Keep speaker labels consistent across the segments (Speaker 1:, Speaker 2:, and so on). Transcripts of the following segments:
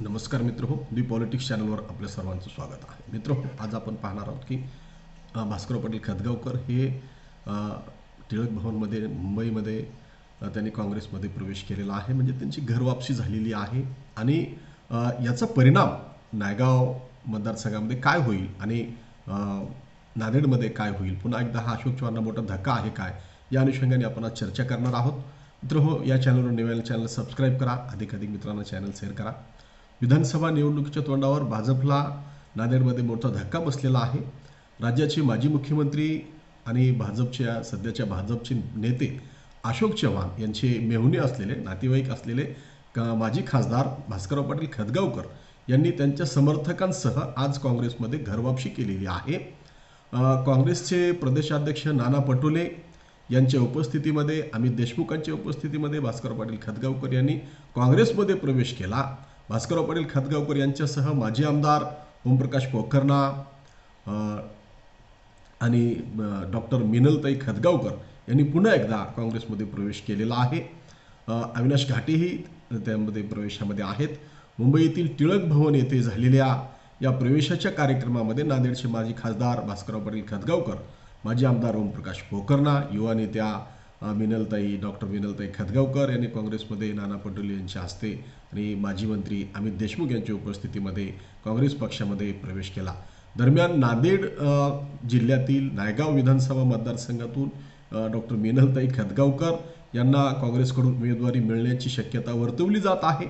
Speaker 1: नमस्कार मित्र हो दी पॉलिटिक्स चॅनलवर आपल्या सर्वांचं स्वागत आहे. मित्र हो आज आपण पाहणार आहोत की अ, भास्करराव पाटील खतगावकर हे टिळक भवनमध्ये मुंबईमध्ये त्यांनी काँग्रेसमध्ये प्रवेश केलेला आहे. म्हणजे त्यांची घरवापसी झालेली आहे आणि याचा परिणाम नायगाव मतदारसंघामध्ये काय होईल आणि नांदेडमध्ये काय होईल? पुन्हा एकदा हा अशोक चव्हाणला मोठा धक्का आहे काय? या अनुषंगाने आपण आज चर्चा करणार आहोत. मित्र हो या चॅनलवर नव्याने चॅनल सबस्क्राईब करा. अधिक अधिक मित्रांना चॅनल शेअर करा. विधानसभा निवडणुकीच्या तोंडावर भाजपला नांदेडमध्ये मोठा धक्का बसलेला आहे. राज्याचे माजी मुख्यमंत्री आणि भाजपच्या सध्याच्या भाजपचे नेते अशोक चव्हाण यांचे मेहुणे असलेले नातेवाईक असलेले का माजी खासदार भास्करराव पाटील खतगावकर यांनी त्यांच्या समर्थकांसह आज काँग्रेसमध्ये घरवापशी केलेली आहे. काँग्रेसचे प्रदेशाध्यक्ष नाना पटोले यांच्या उपस्थितीमध्ये अमित देशमुखांच्या उपस्थितीमध्ये भास्करराव पाटील खतगावकर यांनी काँग्रेसमध्ये प्रवेश केला. भास्करराव पाटील खतगावकर यांच्यासह माजी आमदार ओमप्रकाश पोखरणा आणि डॉक्टर मिनलताई खतगावकर यांनी पुन्हा एकदा काँग्रेसमध्ये प्रवेश केलेला आहे. अविनाश घाटेही त्यामध्ये प्रवेशामध्ये आहेत. मुंबईतील टिळक भवन येथे झालेल्या या प्रवेशाच्या कार्यक्रमामध्ये नांदेडचे माजी खासदार भास्करराव पाटील खतगावकर माजी आमदार ओमप्रकाश पोखरणा युवा नेत्या मिनलताई डॉक्टर मिनलताई खतगावकर यांनी काँग्रेसमध्ये नाना पटोले यांच्या हस्ते आणि माजी मंत्री अमित देशमुख यांच्या उपस्थितीमध्ये काँग्रेस पक्षामध्ये प्रवेश केला. दरम्यान नांदेड जिल्ह्यातील नायगाव विधानसभा मतदारसंघातून डॉक्टर मिनलताई खतगावकर यांना काँग्रेसकडून उमेदवारी मिळण्याची शक्यता वर्तवली जात आहे.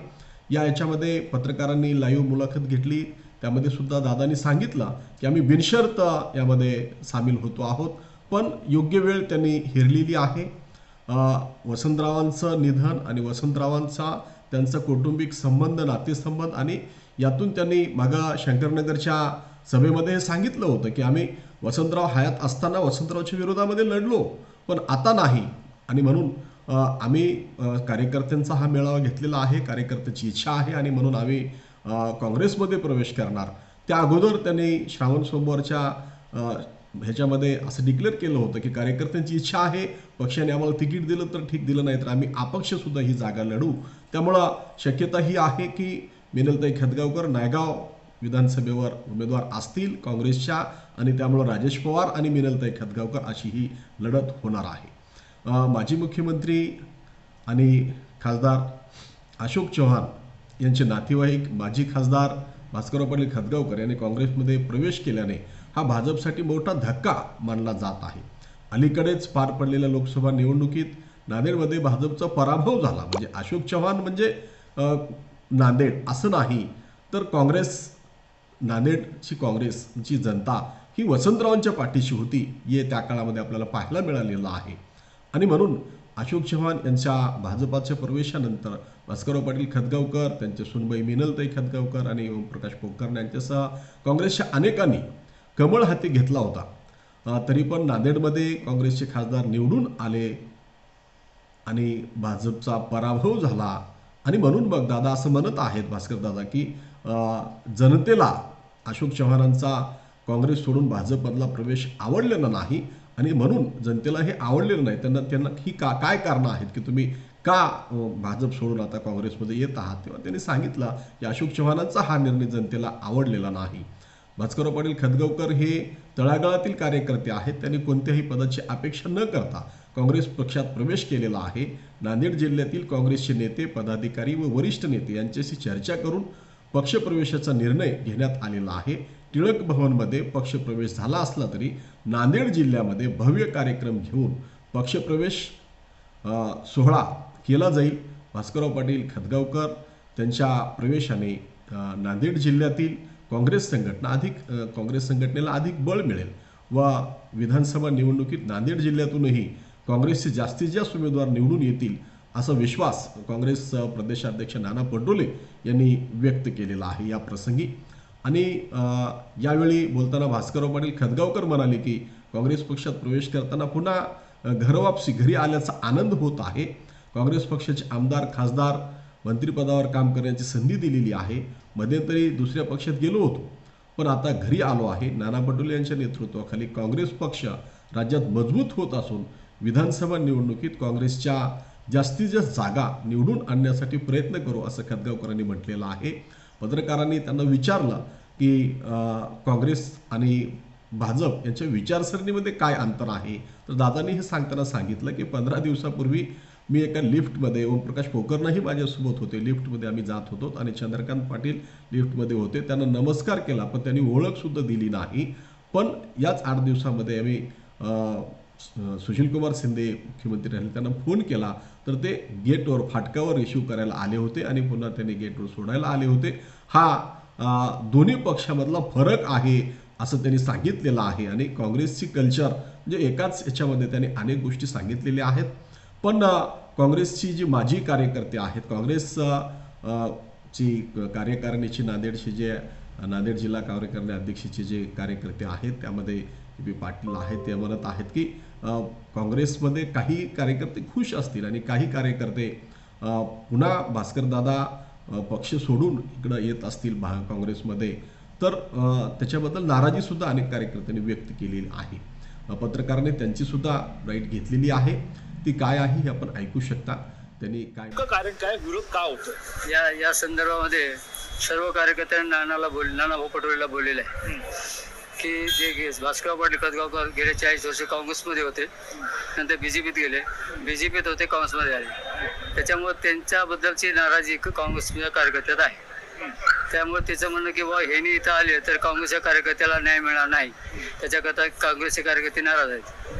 Speaker 1: या याच्यामध्ये पत्रकारांनी लाईव्ह मुलाखत घेतली. त्यामध्ये सुद्धा दादांनी सांगितलं की आम्ही बिनशर्त यामध्ये सामील होतो आहोत. पण योग्य वेळ त्यांनी हिरलेली आहे. वसंतरावांचं निधन आणि वसंतरावांचा त्यांचा कौटुंबिक संबंध नातेसंबंध आणि यातून त्यांनी मागं शंकरनगरच्या सभेमध्ये हे सांगितलं होतं की आम्ही वसंतराव हयात असताना वसंतरावच्या विरोधामध्ये लढलो पण आता नाही. आणि म्हणून आम्ही कार्यकर्त्यांचा हा मेळावा घेतलेला आहे कार्यकर्त्याची इच्छा आहे आणि म्हणून आम्ही काँग्रेसमध्ये प्रवेश करणार. त्या अगोदर त्यांनी श्रावण सोमवारच्या ह्याच्यामध्ये असं डिक्लेअर केलं होतं की कार्यकर्त्यांची इच्छा आहे पक्षाने आम्हाला तिकीट दिलं तर ठीक दिलं नाही तर आम्ही अपक्षसुद्धा ही जागा लढू. त्यामुळं शक्यता ही आहे की मिनलताई खतगावकर नायगाव विधानसभेवर उमेदवार असतील काँग्रेसच्या आणि त्यामुळं राजेश पवार आणि मिनलताई खतगावकर अशी ही लढत होणार आहे. माजी मुख्यमंत्री आणि खासदार अशोक चव्हाण यांचे नातेवाईक माजी खासदार भास्करराव पाटील खतगावकर यांनी काँग्रेसमध्ये प्रवेश केल्याने हा भाजपसाठी मोठा धक्का मानला जात आहे. अलीकडेच पार पडलेल्या लोकसभा निवडणुकीत नांदेडमध्ये भाजपचा पराभव झाला. म्हणजे अशोक चव्हाण म्हणजे नांदेड असं नाही तर काँग्रेस नांदेडची काँग्रेसची जनता ही वसंतरावांच्या पाठीशी होती हे त्या काळामध्ये आपल्याला पाहायला मिळालेलं आहे. आणि म्हणून अशोक चव्हाण यांच्या भाजपाच्या प्रवेशानंतर भास्करराव पाटील खतगावकर त्यांचे सुनबाई मिनलताई खतगावकर आणि ओमप्रकाश पोकर्ण यांच्यासह काँग्रेसच्या अनेकांनी कमळ हाती घेतला होता. तरी पण नांदेडमध्ये काँग्रेसचे खासदार निवडून आले आणि भाजपचा पराभव झाला. आणि म्हणून मग दादा असं म्हणत आहेत भास्कर दादा की जनतेला अशोक चव्हाणांचा काँग्रेस सोडून भाजपमधला प्रवेश आवडलेला नाही आणि म्हणून जनतेला हे आवडलेलं नाही. त्यांना त्यांना ही का काय कारणं आहेत की तुम्ही का भाजप सोडून आता काँग्रेसमध्ये येत आहात? तेव्हा त्यांनी सांगितलं की अशोक चव्हाणांचा हा निर्णय जनतेला आवडलेला नाही. भास्करराव पाटील खतगावकर हे तळागाळातील कार्यकर्ते आहेत. त्यांनी कोणत्याही पदाची अपेक्षा न करता काँग्रेस पक्षात प्रवेश केलेला आहे. नांदेड जिल्ह्यातील काँग्रेसचे नेते पदाधिकारी व वरिष्ठ नेते यांच्याशी चर्चा करून पक्षप्रवेशाचा निर्णय घेण्यात आलेला आहे. टिळक भवनमध्ये पक्षप्रवेश झाला असला तरी नांदेड जिल्ह्यामध्ये भव्य कार्यक्रम घेऊन पक्षप्रवेश सोहळा केला जाईल. भास्करराव पाटील खतगावकर त्यांच्या प्रवेशाने नांदेड जिल्ह्यातील काँग्रेस संघटना अधिक काँग्रेस संघटनेला अधिक बळ मिळेल. व विधानसभा निवडणुकीत नांदेड जिल्ह्यातूनही काँग्रेसचे जास्तीत जास्त उमेदवार निवडून येतील असा विश्वास काँग्रेस प्रदेशाध्यक्ष नाना पटोले यांनी व्यक्त केलेला आहे या प्रसंगी. आणि यावेळी बोलताना भास्करराव पाटील खतगावकर म्हणाले की काँग्रेस पक्षात प्रवेश करताना पुन्हा घरवापसी घरी आल्याचा आनंद होत आहे. काँग्रेस पक्षाचे आमदार खासदार मंत्रिपदावर काम करण्याची संधी दिलेली आहे. मध्यंतरी दुसऱ्या पक्षात गेलो होतो. पण आता घरी आलो आहे. नाना पटोले यांच्या नेतृत्वाखाली काँग्रेस पक्ष राज्यात मजबूत होत असून विधानसभा निवडणुकीत काँग्रेसच्या जास्तीत जास्त जागा निवडून आणण्यासाठी प्रयत्न करू असं खतगावकरांनी म्हटलेलं आहे. पत्रकारांनी त्यांना विचारलं की काँग्रेस आणि भाजप यांच्या विचारसरणीमध्ये काय अंतर आहे? तर दादांनी हे सांगताना सांगितलं की पंधरा दिवसापूर्वी मी एका लिफ्टमध्ये ओमप्रकाश पोकरनाही माझ्यासोबत होते. लिफ्टमध्ये आम्ही जात होतो आणि चंद्रकांत पाटील लिफ्टमध्ये होते. त्यांना नमस्कार केला पण त्यांनी ओळखसुद्धा दिली नाही. पण याच आठ दिवसामध्ये आम्ही सुशीलकुमार शिंदे मुख्यमंत्री राहिले. त्यांना फोन केला तर ते गेटवर फाटकावर रिसिव्ह करायला आले होते आणि पुन्हा त्यांनी गेटवर सोडायला आले होते. हा दोन्ही पक्षामधला फरक आहे असं त्यांनी सांगितलेलं आहे. आणि काँग्रेसची कल्चर म्हणजे एकाच याच्यामध्ये त्यांनी अनेक गोष्टी सांगितलेल्या आहेत. पण काँग्रेसची जी माजी कार्यकर्ते आहेत काँग्रेस ची कार्यकारिणीची नांदेडची जे नांदेड जिल्हा कार्यकारिणी अध्यक्षाचे जे कार्यकर्ते आहेत त्यामध्ये बी पाटील आहेत ते म्हणत आहेत की काँग्रेसमध्ये काही कार्यकर्ते खुश असतील आणि काही कार्यकर्ते पुन्हा भास्करदादा पक्ष सोडून इकडं येत असतील भा काँग्रेसमध्ये तर त्याच्याबद्दल नाराजीसुद्धा अनेक कार्यकर्त्यांनी व्यक्त केलेली आहे. पत्रकारांनी त्यांचीसुद्धा राईट घेतलेली आहे. ती काय आहे हे आपण ऐकू शकता. त्यांनी काय
Speaker 2: कारण काय विरोध का होतो
Speaker 3: या या संदर्भामध्ये सर्व कार्यकर्त्यांनी नानाला बोल नाना भाऊ पटोलेला बोललेलं आहे. की जे भास्करराव पाटील कदगावकर गेले चाळीस वर्ष काँग्रेसमध्ये होते. नंतर बी जे पीत गेले. बी जे पीत होते काँग्रेसमध्ये आले. त्याच्यामुळे त्यांच्याबद्दलची नाराजी काँग्रेसच्या कार्यकर्त्यात आहे. त्यामुळे त्याचं म्हणणं की बा हेनी इथं आले तर काँग्रेसच्या कार्यकर्त्याला न्याय मिळणार नाही. त्याच्याकरता काँग्रेसचे कार्यकर्ते नाराज आहेत.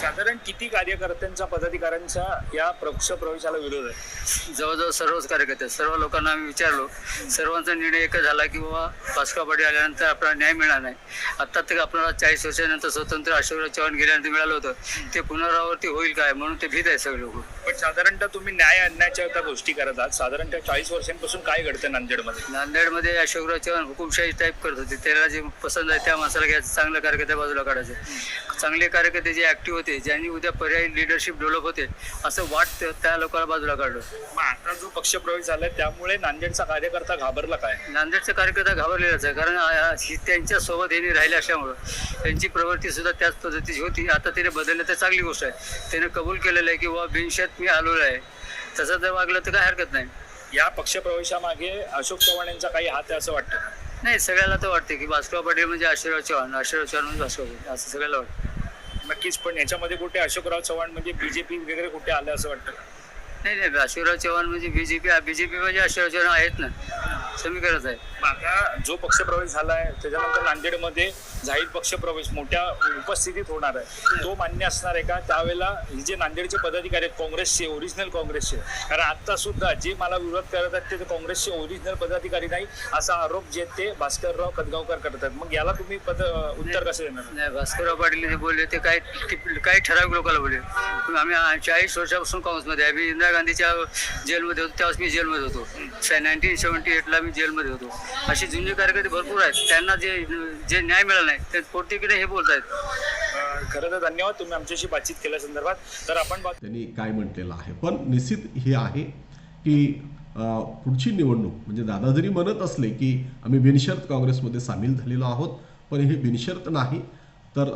Speaker 2: साधारण किती कार्यकर्त्यांचा पदाधिकाऱ्यांचा या पक्ष प्रवेशाला विरोध आहे?
Speaker 3: जवळजवळ सर्वच कार्यकर्ते सर्व लोकांना आम्ही विचारलो. सर्वांचा निर्णय एकच झाला की बाबा पासकापाडी आल्यानंतर आपल्याला न्याय मिळणार नाही. आता तक आपल्याला चाळीस वर्षानंतर स्वतंत्र अशोकराव चव्हाण गेल्यानंतर मिळालं होतं. ते पुनरावृत्ती होईल काय? म्हणून ते भीत आहे सगळे लोक.
Speaker 2: साधारणतः तुम्ही न्याय आणण्याच्या त्या गोष्टी करत आहात. साधारणतः चाळीस वर्षांपासून काय घडतं नांदेडमध्ये?
Speaker 3: नांदेडमध्ये अशोकराव चव्हाण हुकुमशाही टाईप करत होते. त्याला जे पसंत आहे त्या माणसाला घ्यायचं चांगल्या कार्यकर्त्या बाजूला काढायचे. चांगले कार्यकर्ते जे ऍक्टिव्ह होते ज्यांनी उद्या पर्यायी लिडरशिप डेव्हलप होते असं वाटतं त्या लोकांना बाजूला काढलं.
Speaker 2: मग आता जो पक्ष प्रवेश झालाय त्यामुळे नांदेडचा कार्यकर्ता घाबरला काय?
Speaker 3: नांदेडचा कार्यकर्ता घाबरलेलाच आहे. कारण आ- ही त्यांच्यासोबत यांनी राहिले असल्यामुळं त्यांची प्रवृत्ती सुद्धा त्याच पद्धतीची होती. आता तिने बदललं तर चांगली गोष्ट आहे. त्याने कबूल केलेलं आहे की बाबा बिनशत मी आलेलो आहे तसं जर वागलं तर काय हरकत नाही.
Speaker 2: या पक्ष प्रवेशामागे अशोक चव्हाण यांचा काही हात आहे असं वाटतं
Speaker 3: नाही सगळ्याला तर वाटते की भास्कर पाटील म्हणजे आशीर्वाद चव्हाण आशीर्वाद चव्हाण म्हणजे भास्कर पाटील असं सगळ्याला वाटतं.
Speaker 2: नक्कीच पण याच्यामध्ये कुठे अशोकराव चव्हाण म्हणजे बीजेपी वगैरे कुठे आलं असं वाटतं
Speaker 3: नाही नाही आशीर्वाद चव्हाण म्हणजे बीजेपी बीजेपी म्हणजे आशीर्वाद चव्हाण आहेत ना. समीकरणच आहे.
Speaker 2: मग जो पक्ष प्रवेश झालाय त्याच्यानंतर नांदेडमध्ये जाहीर पक्ष प्रवेश मोठ्या उपस्थितीत होणार आहे. तो मान्य असणार आहे का? त्यावेळेला हे जे नांदेडचे पदाधिकारी आहेत काँग्रेसचे ओरिजिनल काँग्रेसचे. कारण आता सुद्धा जे मला विरोध करत आहेत ते काँग्रेसचे ओरिजिनल पदाधिकारी नाही असा आरोप जे ते भास्करराव कदगावकर करत आहेत. मग याला तुम्ही पद उत्तर कसं देणार?
Speaker 3: नाही भास्करराव पाटील जे बोलले ते काय काही ठराविक लोकांना बोलले. आम्ही चाळीस वर्षापासून काँग्रेसमध्ये आहे. मी इंदिरा गांधीच्या जेलमध्ये होतो त्यावेळेस मी जेलमध्ये होतो. नाईन्टीन सेवन्टी एटला मी जेलमध्ये होतो. अशी जुने कार्यकर्ते भरपूर आहेत. त्यांना जे जे न्याय मिळाला नाही ते पोर्टिकडे हे बोलत आहेत
Speaker 2: अं, खरं तर धन्यवाद तुम्ही आमच्याशी बातचीत केल्या संदर्भात. तर आपण बात
Speaker 1: त्यांनी काय म्हटलेलं आहे. पण निश्चित हे आहे की पुढची निवडणूक म्हणजे दादा जरी म्हणत असले की आम्ही बिनशर्त काँग्रेसमध्ये सामील झालेलो आहोत पण हे बिनशर्त नाही. तर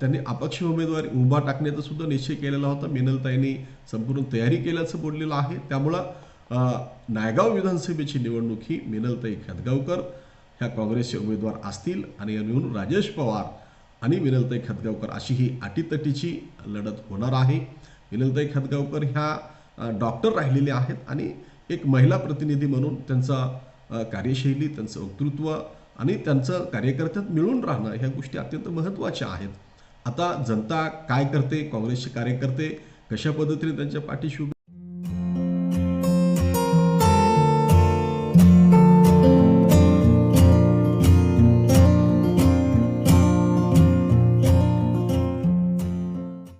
Speaker 1: त्यांनी अपक्ष उमेदवारी उभा टाकण्याचा सुद्धा निश्चय केलेला होता. मिनलताईंनी संपूर्ण तयारी केल्याचं बोललेलं आहे. त्यामुळं नायगाव विधानसभेची निवडणूक ही मिनलताई खतगावकर ह्या काँग्रेसचे उमेदवार असतील आणि मिळून राजेश पवार आणि विनलताई खतगावकर अशी ही अटीतटीची लढत होणार आहे. विनलताई खतगावकर ह्या डॉक्टर राहिलेल्या आहेत आणि एक महिला प्रतिनिधी म्हणून त्यांचा कार्यशैली त्यांचं वक्तृत्व आणि त्यांचं कार्यकर्त्यात मिळून राहणं ह्या गोष्टी अत्यंत महत्त्वाच्या आहेत. आता जनता काय करते? काँग्रेसचे कार्यकर्ते कशा पद्धतीने त्यांच्या पाठीशी